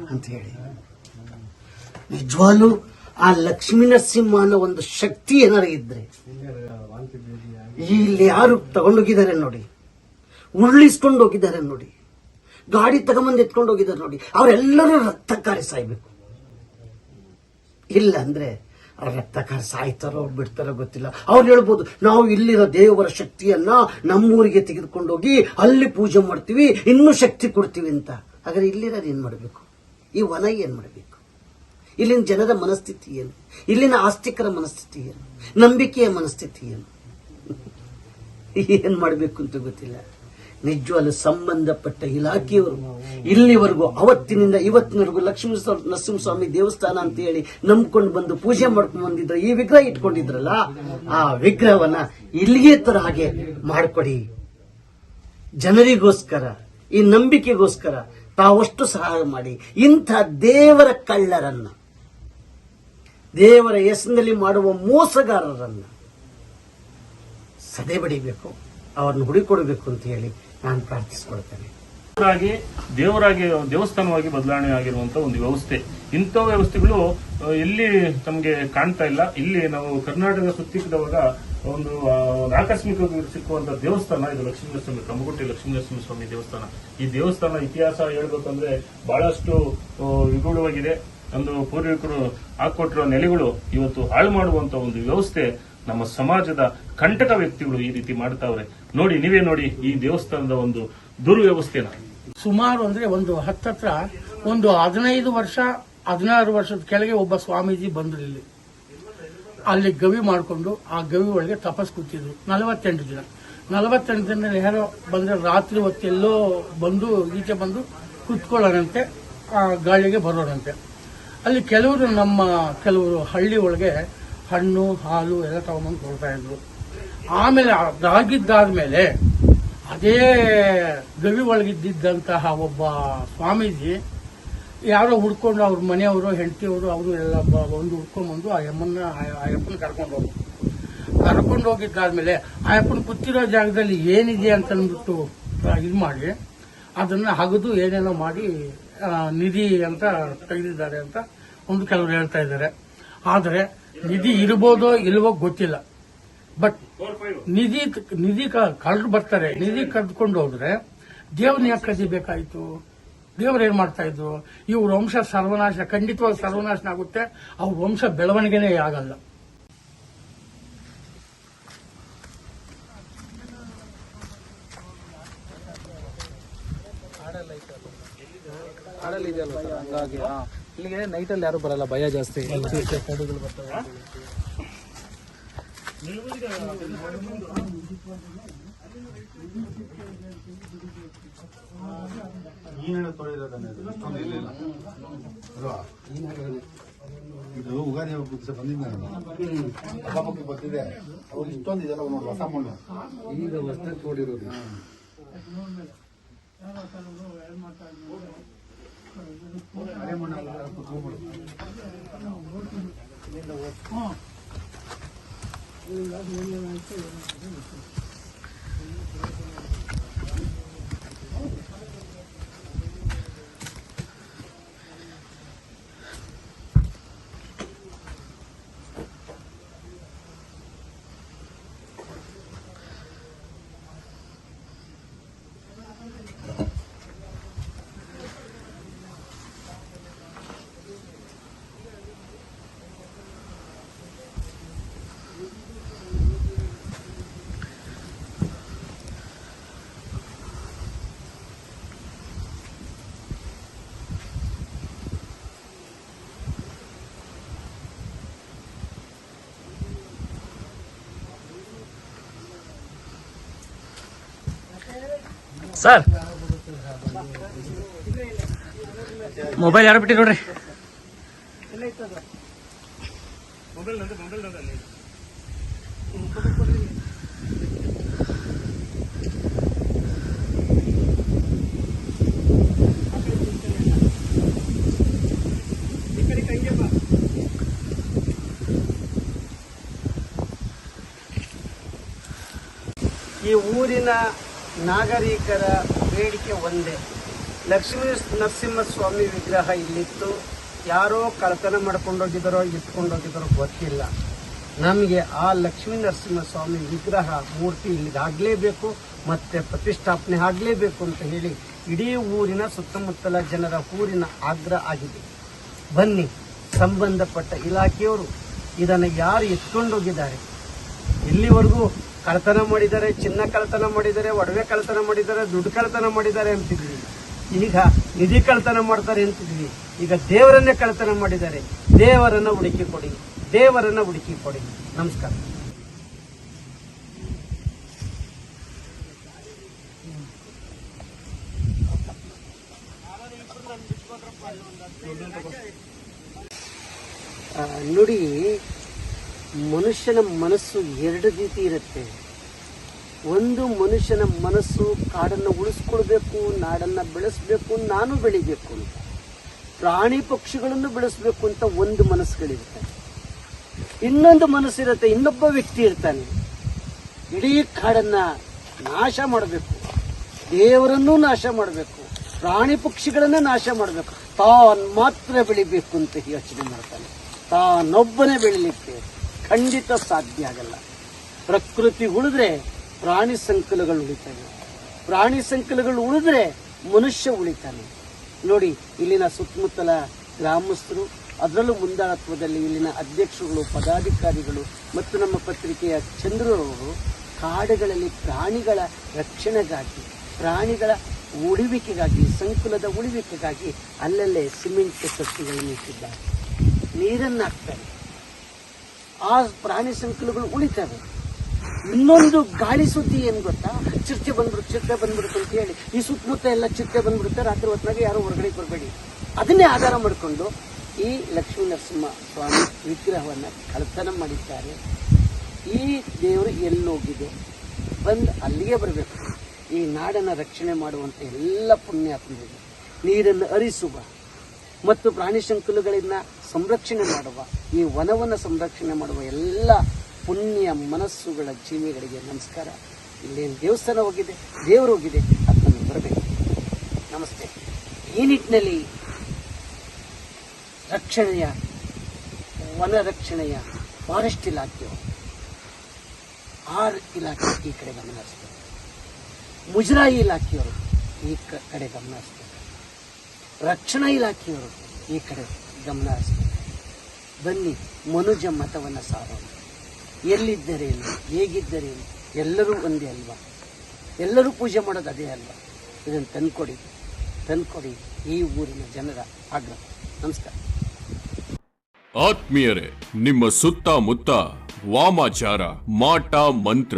ಅಂತ ಹೇಳಿ ನಿಜವಾಗ್ಲೂ ಆ ಲಕ್ಷ್ಮೀ ಅನ್ನೋ ಒಂದು ಶಕ್ತಿ ಏನಾರ ಇದ್ರೆ ಇಲ್ಲಿ ಯಾರು ತಗೊಂಡೋಗಿದ್ದಾರೆ ನೋಡಿ, ಉರುಳಿಸ್ಕೊಂಡು ಹೋಗಿದ್ದಾರೆ ನೋಡಿ, ಗಾಡಿ ತಗೊಂಬಂದು ಎತ್ಕೊಂಡು ಹೋಗಿದ್ದಾರೆ ನೋಡಿ, ಅವರೆಲ್ಲರೂ ರಕ್ತ ಕಾರಿ ಸಾಯ್ಬೇಕು ಇಲ್ಲ ಅಂದ್ರೆ ಅವ್ರ ರಕ್ತಕಾರ ಸಾಯ್ತಾರೋ ಅವ್ರು ಬಿಡ್ತಾರೋ ಗೊತ್ತಿಲ್ಲ. ಅವ್ರು ಹೇಳ್ಬೋದು, ನಾವು ಇಲ್ಲಿರೋ ದೇವರ ಶಕ್ತಿಯನ್ನ ನಮ್ಮೂರಿಗೆ ತೆಗೆದುಕೊಂಡೋಗಿ ಅಲ್ಲಿ ಪೂಜೆ ಮಾಡ್ತೀವಿ, ಇನ್ನೂ ಶಕ್ತಿ ಕೊಡ್ತೀವಿ ಅಂತ. ಹಾಗಾದ್ರೆ ಇಲ್ಲಿರೋದು ಏನು ಮಾಡಬೇಕು? ಈ ವನ ಏನು ಮಾಡಬೇಕು? ಇಲ್ಲಿನ ಜನರ ಮನಸ್ಥಿತಿ ಏನು? ಇಲ್ಲಿನ ಆಸ್ತಿಕರ ಮನಸ್ಥಿತಿ ಏನು? ನಂಬಿಕೆಯ ಮನಸ್ಥಿತಿ ಏನು? ಏನು ಮಾಡಬೇಕು ಅಂತ ಗೊತ್ತಿಲ್ಲ. ನಿಜವಾಗ್ಲೂ ಸಂಬಂಧಪಟ್ಟ ಇಲಾಖೆಯವರು. ಇಲ್ಲಿವರೆಗೂ, ಅವತ್ತಿನಿಂದ ಇವತ್ತಿನವರೆಗೂ ಲಕ್ಷ್ಮೀ ಸ್ವ- ನರಸಿಂಹಸ್ವಾಮಿ ದೇವಸ್ಥಾನ ಅಂತ ಹೇಳಿ ನಂಬ್ಕೊಂಡು ಬಂದು ಪೂಜೆ ಮಾಡ್ಕೊಂಡು ಬಂದಿದ್ರೆ ಈ ವಿಗ್ರಹ ಇಟ್ಕೊಂಡಿದ್ರಲ್ಲ, ಆ ವಿಗ್ರಹವನ್ನ ಇಲ್ಲಿಗೆ ತರ ಹಾಗೆ ಮಾಡಿಕೊಡಿ. ಜನರಿಗೋಸ್ಕರ, ಈ ನಂಬಿಕೆಗೋಸ್ಕರ ತಾವಷ್ಟು ಸಹಾಯ ಮಾಡಿ. ಇಂಥ ದೇವರ ಕಳ್ಳರನ್ನ, ದೇವರ ಹೆಸರಿನಲ್ಲಿ ಮಾಡುವ ಮೋಸಗಾರರನ್ನ ಸದೆ ಬಡಿಬೇಕು ಅವರನ್ನು ಹುಡಿಕೊಡ್ಬೇಕು ಅಂತ ಹೇಳಿ ನಾನು ಪ್ರಾರ್ಥಿಸ್ಕೊಳ್ತೇನೆ. ದೇವರಾಗಿ ದೇವರಾಗಿ, ದೇವಸ್ಥಾನವಾಗಿ ಬದಲಾವಣೆ ಆಗಿರುವಂತ ಒಂದು ವ್ಯವಸ್ಥೆ. ಇಂಥ ವ್ಯವಸ್ಥೆಗಳು ಇಲ್ಲಿ ನಮಗೆ ಕಾಣ್ತಾ ಇಲ್ಲ. ಇಲ್ಲಿ ನಾವು ಕರ್ನಾಟಕ ಸುತ್ತಿದ್ದವಾಗ ಒಂದು ಆಕಸ್ಮಿಕವಾಗಿ ಸಿಕ್ಕುವಂತ ದೇವಸ್ಥಾನ, ಇದು ಲಕ್ಷ್ಮೀನರಸ್ವಾಮಿ ಕಮ್ಮಗುಟ್ಟಿ ಲಕ್ಷ್ಮೀ ಸ್ವಾಮಿ ದೇವಸ್ಥಾನ. ಈ ದೇವಸ್ಥಾನ ಇತಿಹಾಸ ಹೇಳ್ಬೇಕಂದ್ರೆ ಬಹಳಷ್ಟು ವಿಗೂಢವಾಗಿದೆ. ಒಂದು ಪೂರ್ವಿಕರು ಹಾಕೊಟ್ಟಿರೋ ನೆಲೆಗಳು ಇವತ್ತು ಹಾಳು ಮಾಡುವಂತ ಒಂದು ವ್ಯವಸ್ಥೆ. ನಮ್ಮ ಸಮಾಜದ ಕಂಟಕ ವ್ಯಕ್ತಿಗಳು ಈ ರೀತಿ ಮಾಡ್ತಾವ್ರೆ. ನೋಡಿ, ನೀವೇ ನೋಡಿ ಈ ದೇವಸ್ಥಾನದ ಒಂದು ದುರ್ವ್ಯವಸ್ಥೆನ. ಸುಮಾರು ಅಂದ್ರೆ ಒಂದು ಹತ್ತತ್ರ ಒಂದು ಹದಿನೈದು ವರ್ಷ, ಹದಿನಾರು ವರ್ಷದ ಕೆಳಗೆ ಒಬ್ಬ ಸ್ವಾಮೀಜಿ ಬಂದ್ರು ಇಲ್ಲಿ. ಅಲ್ಲಿ ಗವಿ ಮಾಡಿಕೊಂಡು ಆ ಗವಿ ಒಳಗೆ ತಪಸ್ ಕೂತಿದ್ರು ನಲವತ್ತೆಂಟು ದಿನ. ನಲವತ್ತೆಂಟು ದಿನ ಯಾರೋ ಬಂದ್ರೆ ರಾತ್ರಿ ಹೊತ್ತೆಲ್ಲೋ ಬಂದು, ಈಚೆ ಬಂದು ಕುತ್ಕೊಳ್ಳೋಣಂತೆ, ಆ ಗಾಳಿಗೆ ಬರೋಣಂತೆ. ಅಲ್ಲಿ ಕೆಲವರು ನಮ್ಮ, ಕೆಲವರು ಹಳ್ಳಿ ಒಳಗೆ ಹಣ್ಣು, ಹಾಲು ಎಲ್ಲ ತಗೊಂಬಂದು ಕೊಡ್ತಾ ಇದ್ರು. ಆಮೇಲೆ ಅದಾಗಿದ್ದಾದ್ಮೇಲೆ ಅದೇ ಗವಿ ಒಳಗಿದ್ದಂತಹ ಒಬ್ಬ ಸ್ವಾಮೀಜಿ ಯಾರೋ ಹುಡ್ಕೊಂಡು ಅವ್ರ ಮನೆಯವರು, ಹೆಂಡತಿಯವರು, ಅವರು ಎಲ್ಲ ಒಂದು ಹುಡ್ಕೊಂಡು ಬಂದು ಆ ಯಮ್ಮನ್ನ ಆ ಕರ್ಕೊಂಡು ಹೋದ್ರು. ಕರ್ಕೊಂಡು ಹೋಗಿದ್ದಾದ್ಮೇಲೆ ಆ ಯಪ್ಪನ ಕೂತಿರೋ ಜಾಗದಲ್ಲಿ ಏನಿದೆ ಅಂತ ಅಂದ್ಬಿಟ್ಟು ಇದು ಮಾಡಿ, ಅದನ್ನ ಹಗದು ಏನೇನೋ ಮಾಡಿ ನಿಧಿ ಅಂತ ತೆಗೆದಿದ್ದಾರೆ ಅಂತ ಒಂದು ಕೆಲವರು ಹೇಳ್ತಾ ಇದ್ದಾರೆ. ಆದರೆ ನಿಧಿ ಇರ್ಬೋದೋ ಇಲ್ವೋ ಗೊತ್ತಿಲ್ಲ. ಬಟ್ ನಿಧಿ ನಿಧಿ ಕಳೆದು ಬರ್ತಾರೆ, ನಿಧಿ ಕದ್ಕೊಂಡು ಹೋದ್ರೆ ದೇವ್ರನ್ನ ಯಾಕೆ ದೇವ್ರು ಏನ್ ಮಾಡ್ತಾ ಇದ್ರು? ಇವ್ರ ವಂಶ ಸರ್ವನಾಶ, ಖಂಡಿತವಾಗಿ ಸರ್ವನಾಶ ಆಗುತ್ತೆ. ಅವ್ರ ವಂಶ ಬೆಳವಣಿಗೆನೇ ಆಗಲ್ಲ. ಸರ್? ಹಂಗಾಗಿ. ಇಲ್ಲಿಗೆ ನೈಟಲ್ಲಿ ಯಾರು ಬರಲ್ಲ ಭಯ ಜಾಸ್ತಿ. ಇದು ಉಗಾದಿ ಹಬ್ಬಕ್ಕೆ ಬಂದಿದ್ದೆ ಬರ್ತಿದೆ. ಅವ್ರು ಇಷ್ಟೊಂದು ಇದೆಲ್ಲ ನೋಡಿ ಹೊಸ ಮಣ್ಣು. ಈಗ ಹೊಸದಾಗಿ ತೋಡಿರೋದು கூப்பிடும் ಸರ್. ಮೊಬೈಲ್ ಯಾರು ಬಿಟ್ಟಿ ನೋಡ್ರಿ? ಈ ಊರಿನ ನಾಗರಿಕರ ಬೇಡಿಕೆ ಒಂದೇ. ಲಕ್ಷ್ಮೀ ನರಸಿಂಹಸ್ವಾಮಿ ವಿಗ್ರಹ ಇಲ್ಲಿತ್ತು. ಯಾರೋ ಕಳ್ತನ ಮಾಡ್ಕೊಂಡೋಗಿದ್ದಾರೋ ಇಟ್ಕೊಂಡೋಗಿದ್ದಾರೋ ಗೊತ್ತಿಲ್ಲ. ನಮಗೆ ಆ ಲಕ್ಷ್ಮೀ ನರಸಿಂಹಸ್ವಾಮಿ ವಿಗ್ರಹ ಮೂರ್ತಿ ಇಲ್ಲಿಗಾಗಲೇಬೇಕು, ಮತ್ತು ಪ್ರತಿಷ್ಠಾಪನೆ ಆಗಲೇಬೇಕು ಅಂತ ಹೇಳಿ ಇಡೀ ಊರಿನ ಸುತ್ತಮುತ್ತಲ ಜನರ ಊರಿನ ಆಗ್ರಹ ಆಗಿದೆ. ಬನ್ನಿ, ಸಂಬಂಧಪಟ್ಟ ಇಲಾಖೆಯವರು ಇದನ್ನು ಯಾರು ಎತ್ಕೊಂಡೋಗಿದ್ದಾರೆ? ಇಲ್ಲಿವರೆಗೂ ಕಳ್ತನ ಮಾಡಿದ್ದಾರೆ ಚಿನ್ನ ಕಳ್ತನ ಮಾಡಿದ್ದಾರೆ ಒಡವೆ ಕಳ್ತನ ಮಾಡಿದ್ದಾರೆ ದುಡ್ಡು ಕಳ್ತನ ಮಾಡಿದ್ದಾರೆ ಅಂತಿದ್ವಿ. ಈಗ ನಿಧಿ ಕಳ್ತನ ಮಾಡ್ತಾರೆ ಅಂತಿದ್ವಿ. ಈಗ ದೇವರನ್ನೇ ಕಳ್ತನ ಮಾಡಿದ್ದಾರೆ ದೇವರನ್ನ ಹುಡುಕಿ ಕೊಡಿ, ದೇವರನ್ನ ಹುಡುಕಿ ಕೊಡಿ. ನಮಸ್ಕಾರ. ನೋಡಿ ಮನುಷ್ಯನ ಮನಸ್ಸು ಎರಡು ರೀತಿ ಇರುತ್ತೆ. ಒಂದು ಮನುಷ್ಯನ ಮನಸ್ಸು ಕಾಡನ್ನು ಉಳಿಸ್ಕೊಳ್ಬೇಕು, ನಾಡನ್ನು ಬೆಳೆಸಬೇಕು, ನಾನು ಬೆಳಿಬೇಕು ಅಂತ. ಪ್ರಾಣಿ ಪಕ್ಷಿಗಳನ್ನು ಬೆಳೆಸಬೇಕು ಅಂತ ಒಂದು ಮನಸ್ಸುಗಳಿರುತ್ತೆ. ಇನ್ನೊಂದು ಮನಸ್ಸಿರುತ್ತೆ, ಇನ್ನೊಬ್ಬ ವ್ಯಕ್ತಿ ಇರ್ತಾನೆ. ಇಡೀ ಕಾಡನ್ನ ನಾಶ ಮಾಡಬೇಕು. ದೇವರನ್ನೂ ನಾಶ ಮಾಡಬೇಕು. ಪ್ರಾಣಿ ಪಕ್ಷಿಗಳನ್ನ ನಾಶ ಮಾಡಬೇಕು. ತಾನ್ ಮಾತ್ರ ಬೆಳಿಬೇಕು ಅಂತ ಯೋಚನೆ ಮಾಡ್ತಾನೆ. ತಾನೊಬ್ಬನೇ ಬೆಳಿಲಿಕ್ಕೆ ಖಂಡಿತ ಸಾಧ್ಯ ಆಗಲ್ಲ. ಪ್ರಕೃತಿ ಉಳಿದ್ರೆ ಪ್ರಾಣಿ ಸಂಕುಲಗಳು ಉಳಿತವೆ. ಪ್ರಾಣಿ ಸಂಕುಲಗಳು ಉಳಿದ್ರೆ ಮನುಷ್ಯ ಉಳಿತಾನೆ. ನೋಡಿ, ಇಲ್ಲಿನ ಸುತ್ತಮುತ್ತಲ ಗ್ರಾಮಸ್ಥರು, ಅದರಲ್ಲೂ ಮುಂದಾಳತ್ವದಲ್ಲಿ ಇಲ್ಲಿನ ಅಧ್ಯಕ್ಷರುಗಳು, ಪದಾಧಿಕಾರಿಗಳು ಮತ್ತು ನಮ್ಮ ಪತ್ರಿಕೆಯ ಚಂದ್ರರವರು ಕಾಡುಗಳಲ್ಲಿ ಪ್ರಾಣಿಗಳ ರಕ್ಷಣೆಗಾಗಿ, ಪ್ರಾಣಿಗಳ ಉಳಿವಿಕೆಗಾಗಿ, ಸಂಕುಲದ ಉಳಿವಿಕೆಗಾಗಿ ಅಲ್ಲಲ್ಲೇ ಸಿಮೆಂಟ್ ಸಸಿಗಳನ್ನು ಇಟ್ಟಿದ್ದಾರೆ. ನೀರನ್ನು ಹಾಕ್ತಾರೆ ಆ ಪ್ರಾಣಿ ಸಂಕುಲಗಳು ಉಳಿತವೆ. ಇನ್ನೊಂದು ಗಾಳಿ ಸುದ್ದಿ ಏನ್ ಗೊತ್ತಾ? ಚಿರತೆ ಬಂದ್ಬಿಡುತ್ತೆ ಚಿರತೆ ಬಂದ್ಬಿಡುತ್ತೆ ಅಂತ ಹೇಳಿ. ಈ ಸುತ್ತಮುತ್ತ ಎಲ್ಲ ಚಿರತೆ ಬಂದ್ಬಿಡುತ್ತೆ, ರಾತ್ರಿ ಹೊತ್ತಿನಾಗ ಯಾರು ಹೊರಗಡೆ ಬರಬೇಡಿ. ಅದನ್ನೇ ಆಧಾರ ಮಾಡಿಕೊಂಡು ಈ ಲಕ್ಷ್ಮೀ ನರಸಿಂಹ ಸ್ವಾಮಿ ವಿಗ್ರಹವನ್ನ ಕಳ್ತನ ಮಾಡಿದ್ದಾರೆ. ಈ ದೇವರು ಎಲ್ಲೋಗಿದೆ, ಬಂದು ಅಲ್ಲಿಗೆ ಬರಬೇಕು. ಈ ನಾಡನ್ನ ರಕ್ಷಣೆ ಮಾಡುವಂತ ಎಲ್ಲ ಪುಣ್ಯಾತ್ಮರಿಗೆ ನೀರನ್ನು ಹರಿಸುವ ಮತ್ತು ಪ್ರಾಣಿ ಸಂಕುಲಗಳಿಂದ ಸಂರಕ್ಷಣೆ ಮಾಡುವ, ಈ ವನವನ್ನು ಸಂರಕ್ಷಣೆ ಮಾಡುವ ಎಲ್ಲ ಪುಣ್ಯ ಮನಸ್ಸುಗಳ ಜೀವಿಗಳಿಗೆ ನಮಸ್ಕಾರ. ಇಲ್ಲಿ ದೇವಸ್ಥಾನ ಹೋಗಿದೆ, ದೇವರು ಹೋಗಿದೆ ಅದನ್ನು ಬರಬೇಕು. ನಮಸ್ತೆ. ಈ ನಿಟ್ಟಿನಲ್ಲಿ ರಕ್ಷಣೆಯ, ವನ ರಕ್ಷಣೆಯ ಫಾರೆಸ್ಟ್ ಇಲಾಖೆಯು, ಆರ್ ಇಲಾಖೆ ಈ ಕಡೆ ಗಮನ ಹರಿಸ್ತಾರೆ ಮುಜರಾಯಿ ಇಲಾಖೆಯವರು ಈ ಕಡೆ ಗಮನ ಹರಿಸ್ಬೇಕು. ರಕ್ಷಣಾ ಇಲಾಖೆಯವರು ಈ ಕಡೆ ಗಮನ ಬನ್ನಿ, ಮನುಜ ಮತವನ್ನು ಸಾರೋಣ. ಎಲ್ಲಿದ್ದರೇನು ಹೇಗಿದ್ದರೇನು ಎಲ್ಲರೂ ಒಂದೇ ಅಲ್ವಾ? ಎಲ್ಲರೂ ಪೂಜೆ ಮಾಡೋದು ಅದೇ ಅಲ್ವಾ? ಇದನ್ನು ತಂದ್ಕೊಡಿ ತಂದ್ಕೊಡಿ ಈ ಊರಿನ ಜನರ ಆಗ್ರಹ. ನಮಸ್ಕಾರ. ಆತ್ಮೀಯರೇ, ನಿಮ್ಮ ಸುತ್ತಮುತ್ತ ವಾಮಾಚಾರ, ಮಾಟ, ಮಂತ್ರ